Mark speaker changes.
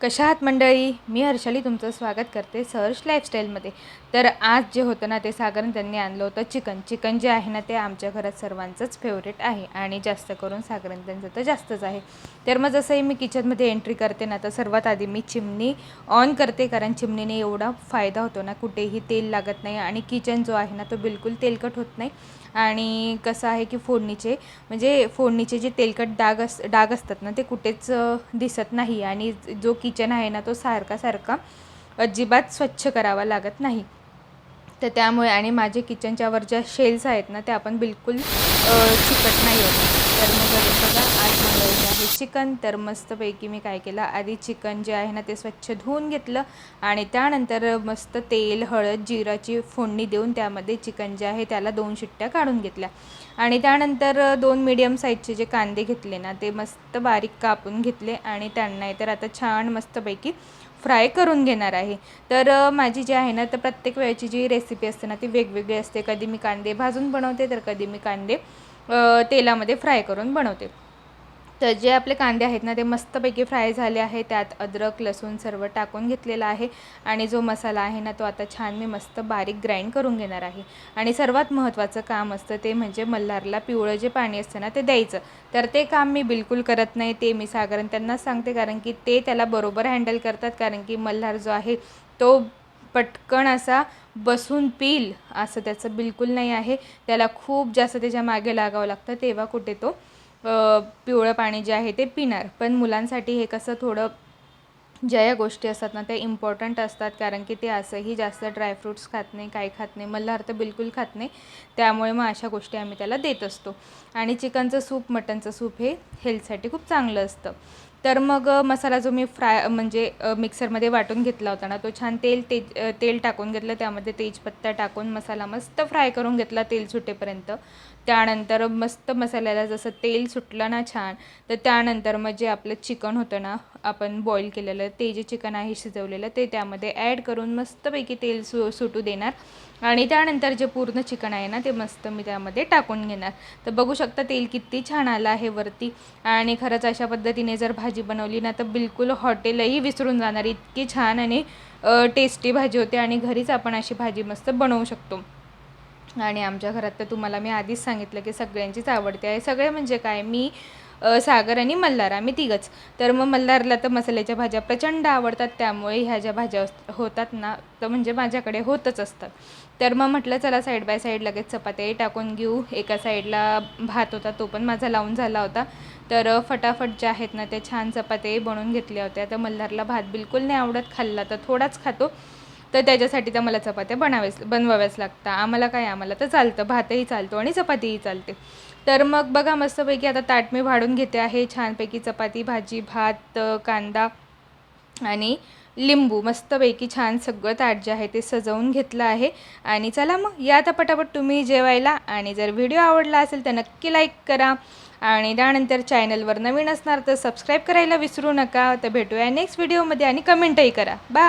Speaker 1: कशा आहात मंडळी? मी हर्षाली तुमचं स्वागत करते सहर्ष लाईफस्टाईलमध्ये तर आज जे होतं ना ते साधारण त्यांनी आणलं होतं चिकन. चिकन जे आहे ना ते आमच्या घरात सर्वांचंच फेवरेट आहे आणि जास्त करून सागरन त्यांचं तर जास्तच आहे. तर मग जसंही मी किचनमध्ये एंट्री करते ना तर सर्वात आधी मी चिमणी ऑन करते कारण चिमणीने एवढा फायदा होतो ना कुठेही तेल लागत नाही आणि किचन जो आहे ना तो बिलकुल तेलकट होत नाही. आणि कसं आहे की फोडणीचे म्हणजे फोडणीचे जे तेलकट डाग अस डाग असतात ना ते कुठेच दिसत नाही आणि जो किचन आहे ना तो सारखा सारखा अजिबात स्वच्छ करावा लागत नाही. तर त्यामुळे आणि माझे किचनच्या वर ज्या शेल्स आहेत ना त्या आपण बिलकुल चिकट नाही होत. तर मग बघा आज बनवायचं आहे चिकन तर मस्तपैकी मी काय केलं आधी चिकन जे आहे ना ते स्वच्छ धुवून घेतलं आणि त्यानंतर मस्त तेल हळद जिराची फोडणी देऊन त्यामध्ये चिकन जे आहे त्याला दोन शिट्ट्या काढून घेतल्या. आणि त्यानंतर दोन मीडियम साईजचे जे कांदे घेतले ना ते मस्त बारीक कापून घेतले आणि त्यांना तर आता छान मस्तपैकी फ्राय करून घेणार आहे. तर माझी जी आहे ना तर प्रत्येक वेळेची जी रेसिपी असते ना ती वेगवेगळी असते. कधी मी कांदे भाजून बनवते तर कधी मी कांदे तेलामध्ये फ्राय करून बनवते. तर जे आपले कांदे आहेत ना ते मस्तपैकी फ्राय झाले आहे. त्यात अद्रक लसूण सर्व टाकून घेतलेलं आहे. आणि जो मसाला आहे ना तो आता छान मी मस्त बारीक ग्राइंड करून घेणार आहे. आणि सर्वात महत्त्वाचं काम असतं ते म्हणजे मल्हारला पिवळं जे पाणी असतं ना ते द्यायचं. तर ते काम मी बिलकुल करत नाही ते मी साधारण त्यांनाच सांगते. कारण की ते त्याला बरोबर हँडल करतात. कारण की मल्हार जो आहे तो पटकन असा बसून पील असं त्याचं बिलकुल नाही आहे. त्याला खूप जास्त त्याच्यामागे लागावं लागतं तेव्हा कुठे तो पिवळं पाणी जे आहे ते पिणार. पण मुलांसाठी हे कसं थोडं ज्या या गोष्टी असतात ना त्या इम्पॉर्टंट असतात. कारण की ते असंही जास्त ड्रायफ्रूट्स खात नाही काय खात नाही मल्हार तर बिलकुल खात नाही. त्यामुळे मग अशा गोष्टी आम्ही त्याला देत असतो. आणि चिकनचं सूप मटनचं सूप हे हेल्थसाठी खूप चांगलं असतं. तर मग मसाला जो मी फ्राय म्हणजे मिक्सरमध्ये वाटून घेतला होता ना तो छान तेल ते तेल टाकून घेतलं. त्यामध्ये तेजपत्ता टाकून मसाला मस्त फ्राय करून घेतला तेल सुटेपर्यंत. त्यानंतर मस्त मसाल्याला जसं तेल सुटलं ना छान तर त्यानंतर मग जे आपलं चिकन होतं ना आपण बॉईल केलेलं ते जे चिकन आहे शिजवलेलं ते त्यामध्ये ॲड करून मस्तपैकी तेल सु सुटू देणार. आणि त्यानंतर जे पूर्ण चिकन आहे ना ते मस्त मी त्यामध्ये टाकून घेणार. तर बघू शकता तेल किती छान आलं आहे वरती. आणि खरंच अशा पद्धतीने जर भाजी बनवली ना तर बिलकुल हॉटेलही विसरून जाणार. इतकी छान आणि टेस्टी भाजी होते आणि घरीच आपण अशी भाजी मस्त बनवू शकतो. आणि आमच्या घरात तर तुम्हाला मी आधीच सांगितलं की सगळ्यांचीच आवडते आहे. सगळे म्हणजे काय? मी सागर आणि मल्हार आम्ही तिघंच. तर मग मल्हारला तर मसाल्याच्या भाज्या प्रचंड आवडतात. त्यामुळे ह्या ज्या भाज्या होतात ना तर म्हणजे माझ्याकडे होतच असतात. तर मग म्हटलं चला साईड बाय साईड लगेच चपात्याही टाकून घेऊ. एका साईडला भात होता तो पण माझा लावून झाला होता. तर फटाफट ज्या आहेत ना त्या छान चपात्याही बनवून घेतल्या होत्या. तर मल्हारला भात बिलकुल नाही आवडत. खाल्ला तर थोडाच खातो. तर त्याच्यासाठी तर मला चपात्या बनाव्याच बनवाव्याच लागतात. आम्हाला काय? आम्हाला तर चालतं. भातही चालतो आणि चपातीही चालते. तर मग बघा मस्तपैकी आता ताट मी वाढून घेते आहे. छानपैकी चपाती भाजी भात कांदा आणि लिंबू. मस्तपैकी छान सगळं ताट जे आहे ते सजवून घेतलं आहे. आणि चला मग या आता पटापट तुम्ही जेवायला. आणि जर व्हिडिओ आवडला असेल तर नक्की लाईक करा. आणि त्यानंतर चॅनलवर नवीन असणार तर सबस्क्राईब करायला विसरू नका. तर भेटूया नेक्स्ट व्हिडिओमध्ये आणि कमेंटही करा. बाय.